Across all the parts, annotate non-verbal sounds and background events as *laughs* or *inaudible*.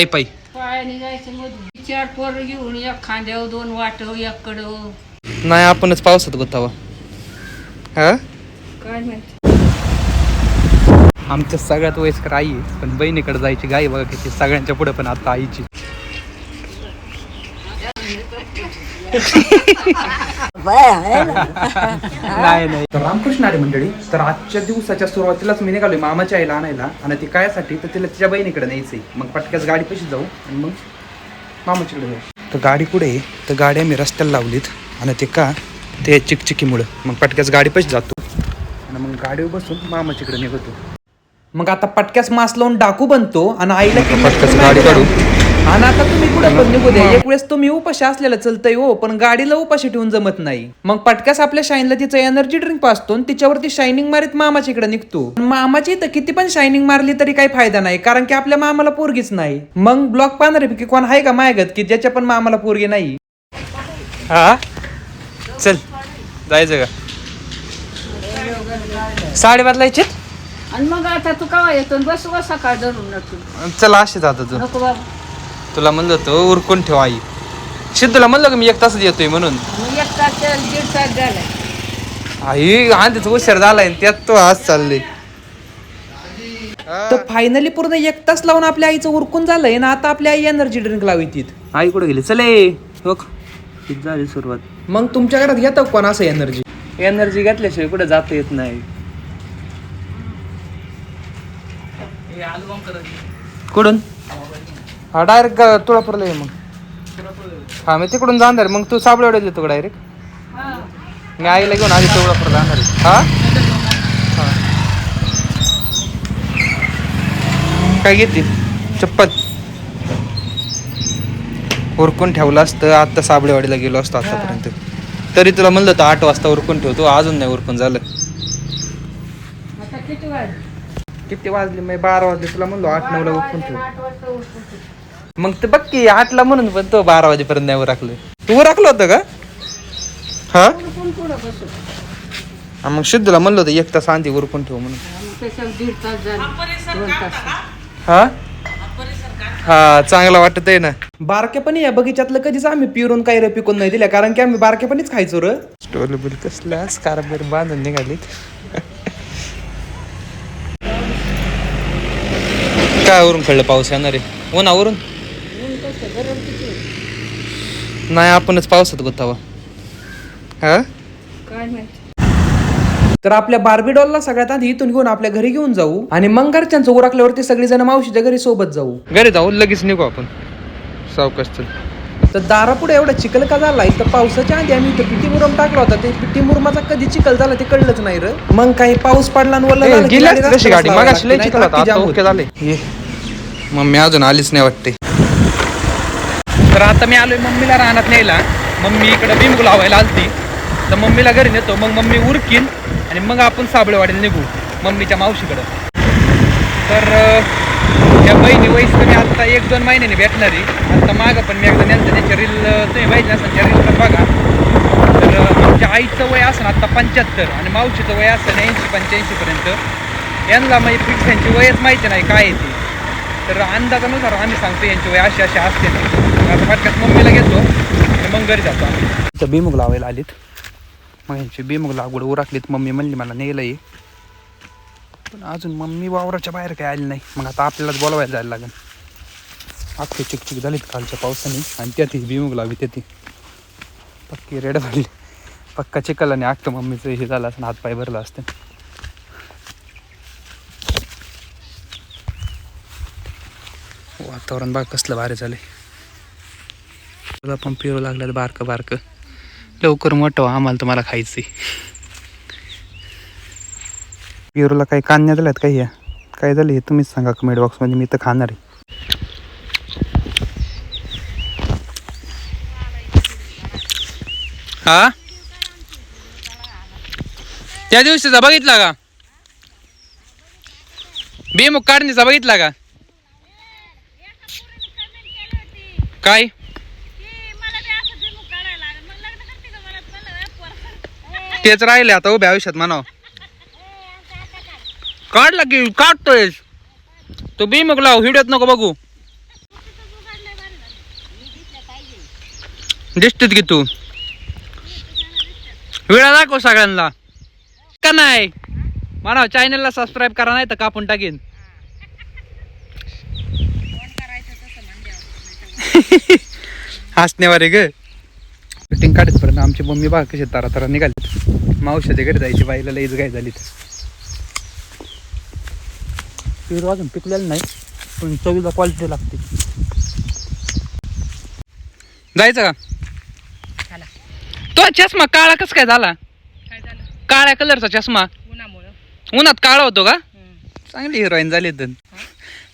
पायी पायी. पायाने जायचं मधून. चार पोरं घेऊन एक खांद्यावर दोन वाट एककडं. नाही आपणच पावसात गोतावा. हा? काय माहिती आमच्या सगळ्यात वयस्कर आई आहे पण बहिणीकडे जायची गाई बघा किती सगळ्यांच्या पुढे पण आता आईची. नाही नाही. तर रामकृष्ण आले मंडळी. तर आजच्या दिवसाच्या सुरुवातीलाच मी निघालोय मामाच्या आईला आणायला. आणि ती कायसाठी तर तिला तिच्या बहिणीकडे न्यायचंय. मग पटक्याच गाडी कशी जाऊ आणि मग मामाच्याकडे जाऊ. तर गाडी कुठे तर गाडी आम्ही रस्त्याला लावलीत. आणि ते का? ते चिकचिकीमुळं. मग पटक्याच गाडी पैसे जातो. आणि मग गाडीवर बसून मामाच्याकडे निघतो. मग आता पटक्यास मास लावून डाकू बनतो. आणि आईला पटक्यास गाडी काढू. आणि आता तुम्ही कुठे पण निघू द्या. एक वेळेस तुम्ही उपाशी असलेलं चलतंय हो पण गाडीला उपाशी ठेवून जमत नाही. मग पटक्यास आपल्या शाईनला तिचं एनर्जी ड्रिंक पाचतो आणि तिच्यावरती शायनिंग मारीत मामाच्या इकडे निघतो. पण मामाची तर किती पण शायनिंग मारली तरी काही फायदा नाही कारण की आपल्या मामाला पोरगीच नाही. मग ब्लॉक पाहणाऱ्यापैकी कोण आहे का मायगत की ज्याच्या पण मामाला पोरगी नाही? हा? चल जायचं का? साडे बदलायचे? आणि मग आता तू कवा येतो? बस बस सकाळ धरून नको चला असे जात तू. नको बाबा. तुला म्हणलं होतं उरकून ठेव आई. सिद्धूला म्हणलं का मी एक तासात येतोय म्हणून. मग एक तास दीड तास झाला. आई आधीच उशीर झालाय आणि त्यात तो आज चालले तर फायनली पूर्ण एक तास लावून आपल्या आईचं उरकून झालंय ना आता आपली आई एनर्जी ड्रिंक लावी तीत. आई कुठे गेली? चले हो झाली सुरुवात? मग तुमच्या घरात घेतो कोण असं एनर्जी एनर्जी घेतल्याशिवाय कुठे जाता येत नाही. कुठून? हा डायरेक्ट तुळापूरला ये मग. हा मी तिकडून जाणार मग तू साबळेवाड्याला येतो डायरेक्ट मी आईला घेऊन आधी तुळापूरला जाणार. हा. काय घेते चप्पल. उरकून ठेवलं असतं. आता साबळेवाडीला गेलो असतो आतापर्यंत. तरी तुला म्हणलं होतं आठ वाजता उरकून ठेवतो. अजून नाही उरकून झालं. किती वाज किती वाजले? मी बारा वाजले. तुला म्हणलो आठ नऊला उरकून ठेव. आठ वाजता उठतो मग ते बघ की आठला म्हणून पण तो बारा वाजेपर्यंत नाही उरकलं. तू उरकलं होतं का? हा? हा, मग सिद्धूला म्हणलं होतं एक तास आधी उरकून ठेव म्हणून. हा? हा चांगला वाटत आहे ना. बारकेपणी या बगीच्यातलं कधीच आम्ही पिरून काही रे पिकून नाही दिल्या कारण की आम्ही बारकेपणीच खायचो र. स्टोलेबल कसला कारबेर बांधून निघालीत. काय वरून कळलं पाऊस येणार आहे? उन्हावरून गरम किती नाही आपणच पावसात गोतावा. हा? काय माहिती? तर आपल्या बार्बी डॉलला सगळ्यात आधी इथून घेऊन आपल्या घरी घेऊन जाऊ आणि मग घरच्यांचं उरकल्यावरती सगळी जण मावशीच्या घरी सोबत जाऊ. घरी जाऊ लगेच निघू आपण. सावकाश चल. तर दारापुढे एवढा चिखल का झालाय तर पावसाच्या आधी आम्ही इथं पिटी मुरम टाकला होता. ते पिटी मुरमाचा कधी चिखल झाला ते कळलंच नाही र. मग काही पाऊस पडला आणि वरलं झालं की गाडी. रस्त्यावर लावावी लागते, नाहीतर अख्खी जाम होते. ये. मम्मी अजून आलीच नाही वाटते. तर आता मी आलोय मम्मीला राहण्यात न्यायला. मम्मी इकडं बिंबू लावायला आलती. तर मम्मीला घरी नेतो. मग मम्मी उरकीन आणि मग आपण साबळेवाडीला निघू. मम्मीच्या मावशीकडं. तर या बहिणी वयस मी आत्ता एक दोन महिन्याने भेटणार. आहे मागं पण मी एकदा त्यांचं त्यांच्या रील तुम्ही पाहिजे असेल त्या रील बघा. तर आमच्या आईचं वय असेल आत्ता पंच्याहत्तर आणि मावशीचं वय असं ऐंशी पंच्याऐंशीपर्यंत यांना माझी फिक्स यांची वयच माहिती नाही काय आहे ती. तर अंदाजानुसार आम्ही सांगतो यांची वय अशी अशी असते ना आता फटक्यात मम्मीला घेतो आणि मग घरी जातो आम्ही. तर लावायला आलीत. मग यांची बेमुग लागवड उराकलीत. मम्मी म्हणली मला नेलं ये पण अजून मम्मी वावराच्या बाहेर काय आली नाही. मग आता आपल्यालाच बोलवायला जायला लागेल. अख्खे चिकचिक झालीत कालच्या पावसाने. आणि त्यात ही बेमुग लावी त्याती पक्की रेड झाली. पक्का चिकल आणि अख्खं मम्मीचं हे झालं असं हातपाय भरलं असतं. वातावरण बघ कसलं भारी झालंय. तुला पण पिरू लागलं बारकं बारकं. लवकर मोठं आम्हाला तुम्हाला खायचंय. पिरूला काही कान्या झाल्यात काही या काय झालं हे तुम्हीच सांगा कमेंट बॉक्समध्ये मी तर खाणार आहे. हा? त्या दिवशीचा बघितला का? बेमुख काढणीचा बघितला का? काय? तेच राहिले आता उभ्या आयुष्यात म्हणाव. काढला की काढतोय. तो बी मग लाव हिडत नको बघू. दिसतेत की तू? वेळा दाखव सगळ्यांना. का नाही? म्हणाव चॅनलला सबस्क्राईब करा नाही तर कापून टाकीन. *laughs* हसण्यावर ग. शूटिंग काढत पर्यंत आमची मम्मी बा कशी तारा तारा निघालीत. मावशाच्या घरी जायची बाईला लईच गाय झालीत. पेरू अजून पिकलेलं नाही पण चवीला क्वालिटी लागते. जायचं का? तो चष्मा काळा कस काय झाला? काय झालं? काळ्या कलरचा चष्मा. उन्हामुळं. उन्हात काळा होतो का? चांगली हिरोईन झालीत.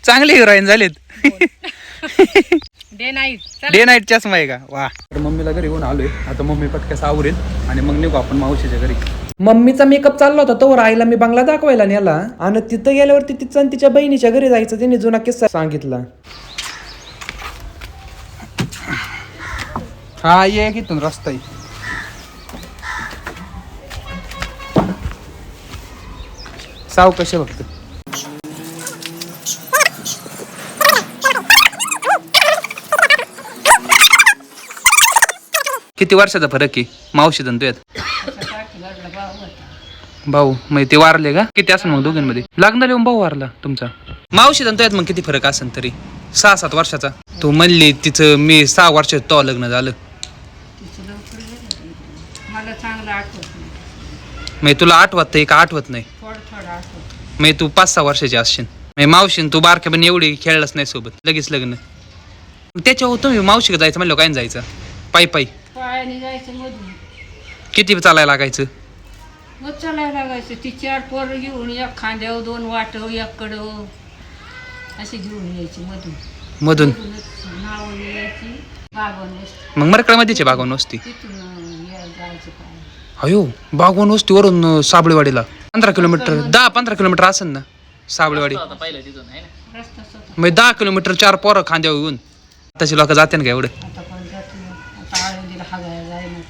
चांगली हिरोईन झालीत. *laughs* डे नाईट डे नाईट चष्मा आहे का? वा. तर मम्मीला घरी घेऊन आलोय. आता मम्मी पटकस आवरेल आणि मग निघू आपण मावशीच्या घरी. मम्मीचा मेकअप चालला होता तो आईला मी बंगला दाखवायला नेला. आणि तिथं गेल्यावरती तिचं आणि तिच्या बहिणीच्या घरी जायचं तिने जुना किस्सा सांगितला. हा ये इथून रस्ता आहे साव कसे बघतो किती वर्षाचा फरक आहे? मावशी आणि तुझ्यात भाऊ म्हणजे ते वारले का? किती असेल मग दोघांमध्ये? लग्नाला येऊन भाऊ वारला तुमचा? मावशी आणि तुझ्यात मग किती फरक असेल तरी? सहा सात वर्षाचा? तू म्हणली तिचं मी सहा वर्षात तो लग्न झालं. मला चांगलं आठवत नाही मग तुला आठवत नाही का? आठवत नाही? थोडं थोडं आठवत मग तू पाच सहा वर्षाची असशील मग मावशीन तू बारक्या पण एवढी खेळलाच नाही सोबत. लगेच लग्न. त्याच्यावर तुम्ही मावशी जायचं म्हणलं काय जायचं? पायी पायी. पायाने जायचं मधून. किती चालायला लागायचं? मग चालायला लागायचं. ती चार पोरं घेऊन एक खांद्यावर दोन वाट एक कडं. अशी घेऊन यायची मधून. मधून? नावं यायची बागवण वस्ती मग मरकळमध्येच बागवान वस्ती तिथून या- जायचं पाय अयो बागवान वस्तीवरून साबळेवाडीला. पंधरा किलोमीटर दहा पंधरा किलोमीटर असेल ना साबळेवाडी? रस्ता स्वतः. मग दहा किलोमीटर चार पोरं खांद्यावर येऊन. तसे लोक जाते ना का एवढं? आता पण जातो आता आळंदीला हागायला जाय ना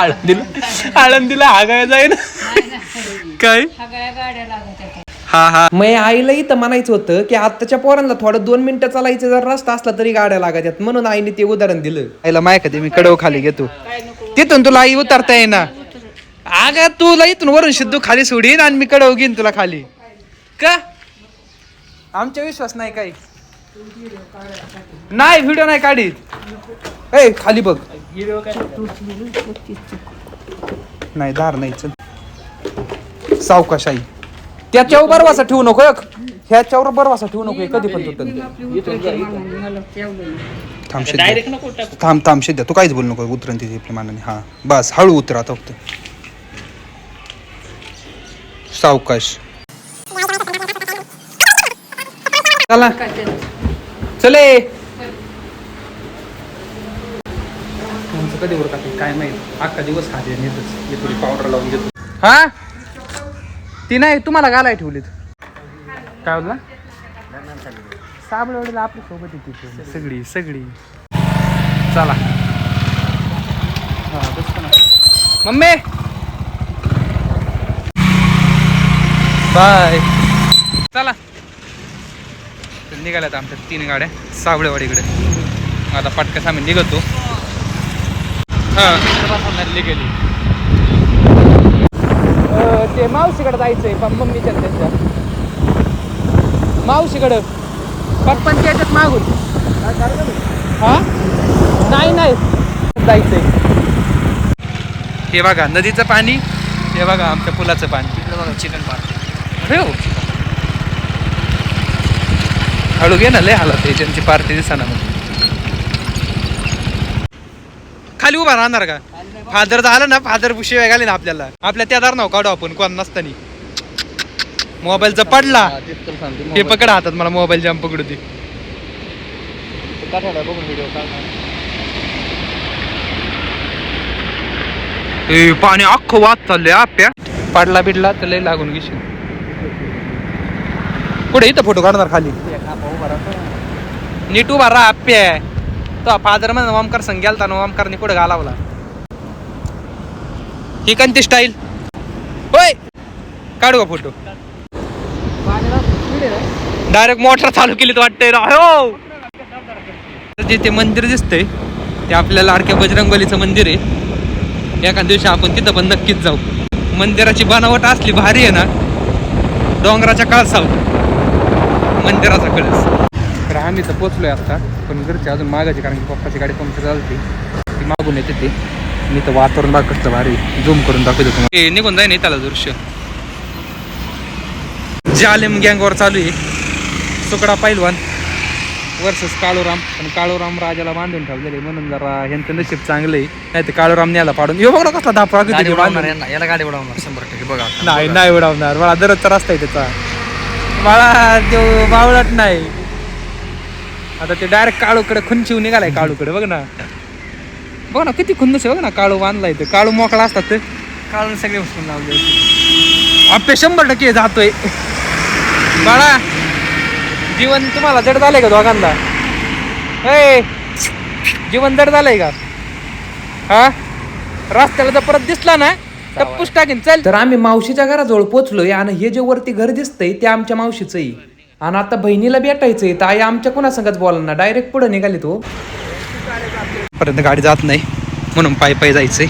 आळंदीला. आळंदीला हागाय जाईन. ना काय? हा हा. मग आईला इथं म्हणायचं होतं की आत्ताच्या पोरांना थोडं दोन मिनिटं चालायचं जर रस्ता असला तरी गाड्या लागत म्हणून आईने ते उदाहरण दिलं. आईला माय ते मी कडव खाली घेतो. तिथून तुला आई उतरता येईना. अग तुला इथून वरून सिद्धू खाली सोडीन आणि मी कडव घेईन तुला खाली. का? आमचा विश्वास नाही काही. नाही व्हिडिओ नाही काढीत. ए खाली बघ. नाही धार नाही चल. सावकाशाही. त्याच्यावर बरवासा ठेवू नको एक. ह्याच्यावर बरवासा ठेवू नको कधी पण तेवढं थांब. थांब शिद्ध्या तू काहीच बोलू नको उतरण तिथे आपल्या मानाने. हा. बस हळू उतर आता फक्त सावकाश. चला. चले. तुमचं कधी उरका काय माहीत. अख्खा दिवस खाली नेतच. थोडी पावडर लावून घेतो. हा? ती नाही तुम्हाला घालाय ठेवलीत. काय बोलला साबळवाडीला आपल्यासोबत येते सगळी सगळी. चला. हा, बसतो ना. मम्मी! बाय. चला. निघाल्यात आमच्या तीन गाड्या साबळेवाडीकडे. आता पटकस आम्ही निघतो. हा. गेली. ते मावशीकडे जायचंय पण मम्मीच्या त्यांच्या मावशीकडं. पप्पांच्या याच्यात मागून. हा? नाही नाही. जायचंय. हे बघा नदीचं पाणी हे बघा आमच्या पुलाचं पाणी. तिकडे बघा चिकन पार्क. अरे हो. हळू घे ना लय हाला त्यांची पार्टी दिसाना मग खाली उभा राहणार का? फादर झालं ना फादर शिवाय घाले ना आपल्याला. आपल्या त्या दार नाव काढू आपण कोण नसतानी मोबाईलचा पडला. हे पकड हातात मला मोबाईल जाम पकडू दे. ए, पाणी अख्खं वाद चाललंय आप्या पाडला बिडला तर लय लागून घेशील कुठे इथं फोटो काढणार खाली? नीट उभा राहा आप्या तो फादरमध्ये ओमकार संघ गेलता ना ओमकारने कुठं घालावला. ही कोणती स्टाईल होय! काढू का फोटो डायरेक्ट मोटर चालू केली तर वाटतंय ना हो! मंदिर दिसतंय ते आपल्याला लाडक्या बजरंगबलीचं मंदिर आहे. एका दिवशी आपण तिथं पण नक्कीच जाऊ. मंदिराची बनावट असली भारी आहे ना डोंगराच्या काळसावर मंदिराचा कळस. तर आम्ही तर पोचलोय आता. पण घरचे अजून मागायचे कारण की पप्पाची गाडी पंक्चर झाली होती. ती मागून येते ते. मी तर वातावरण कसलं भारी. झूम करून दाखवतो तुम्हाला. हे निघून जाय नाही त्याला दृश्य. जालेम गँगवर चालू आहे. सुकडा पैलवान. वर्सेस काळूराम. पण काळूराम राजाला बांधून ठेवलेले म्हणून जरा ह्यांचं नशीब चांगलं आहे. नाही तर काळूराम न्यायला पाडून. यो बघा कसला धापा गाडी. उडवणार यांना. याला गाडी उडवणार. शंभर टक्के. बघा. नाही. नाही उडवणार. मला दररोजचा रस्ता आहे त्याचा. मला देव बावळट नाही. आता ते डायरेक्ट काळूकडे खुंचीव निघालाय काळूकडे बघ ना. बघ ना किती खुन्नस आहे बघ ना काळू बांधलाय ते. काळू मोकळा असतात ते. काढून सगळे उचलून लावले. आपले शंभर टक्के जातोय. बाळा जीवन तुम्हाला जड झालंय का दोघांना? ए जीवन जड झालंय का? हा? रस्त्याला जर परत दिसला ना टप्पूस टाकीन. चल. तर आम्ही मावशीच्या घराजवळ पोहोचलोय आणि हे जे वरती घर दिसतंय ते आमच्या मावशीचं आहे आणि आता बहिणीला भेटायचंय. तर आई आमच्या कोणासंगच बोला ना डायरेक्ट पुढे निघाली तो. पर्यंत गाडी जात नाही. म्हणून पायी पायी जायचंय.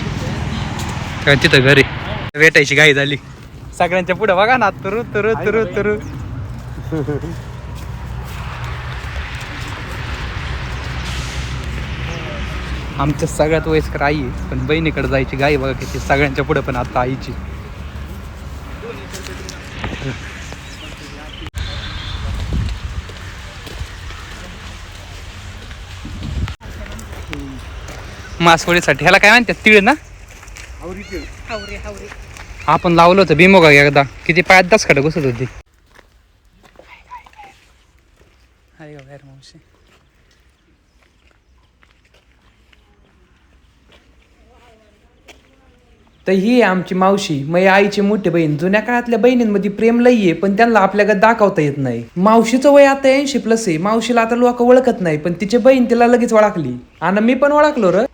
कारण तिथं घरी भेटायची गाई झाली. सगळ्यांच्या पुढे बघा ना. तुरु तुरु तुरु तुरु. आमच्या सगळ्यात वयस्कर आई पण बहिणीकडे जायची गाई बघा किती. सगळ्यांच्या पुढे पण आता आईची. मासवडीसाठी. ह्याला काय म्हणतात? तिळ ना? आपण लावलं होतं भीमो का एकदा. किती पायात दस खडक घुसत होती. बाहेर मावशी. तर ही आहे आमची मावशी मै आईची मोठी बहीण. जुन्या काळातल्या बहिणींमध्ये प्रेम लई आहे पण त्यांना आपल्याकडे दाखवता येत नाही. मावशीचं वय आता ऐंशी प्लस आहे. मावशीला आता लोक ओळखत नाही पण तिची बहीण तिला लगेच ओळखली. आणि मी पण ओळखलो र.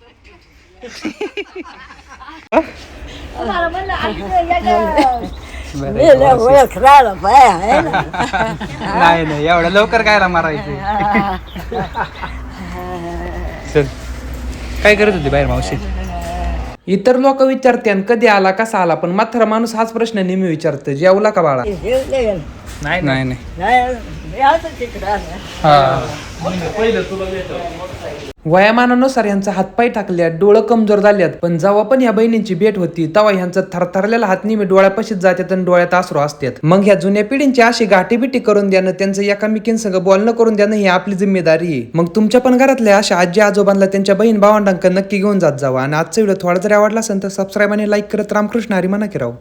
नाही नाही एवढं लवकर कायला मारायचं. चल. काय करत होती बाहेर मावशी? इतर लोक विचारते कधी आला कसा आला? पण मात्र माणूस हाच प्रश्न नेहमी विचारतो जेवला का बाळा? नाही नाही. नाही हा. वयामानानुसार यांचा हातपाय टाकल्यात डोळं कमजोर झाल्यात. पण जेव्हा पण या बहिणींची भेट होती तेव्हा ह्यांचा थरथरलेला हात नेहमी डोळ्यापाशीच जातात आणि डोळ्यात आसरू असतात. मग ह्या जुन्या पिढींची अशी गाठीबिटी करून देणं त्यांचं एकामेकींसंग बोलणं करून देणं ही आपली जिम्मेदारी आहे. मग तुमच्या पण घरातल्या अशा आजी आजोबांना त्यांच्या बहीण भावंडांक नक्की घेऊन जात जावा. आणि आजचा व्हिडिओ थोडा जरी आवडला असेल तर सबस्क्राईब आणि लाईक करत रामकृष्ण हरी म्हणा की राव.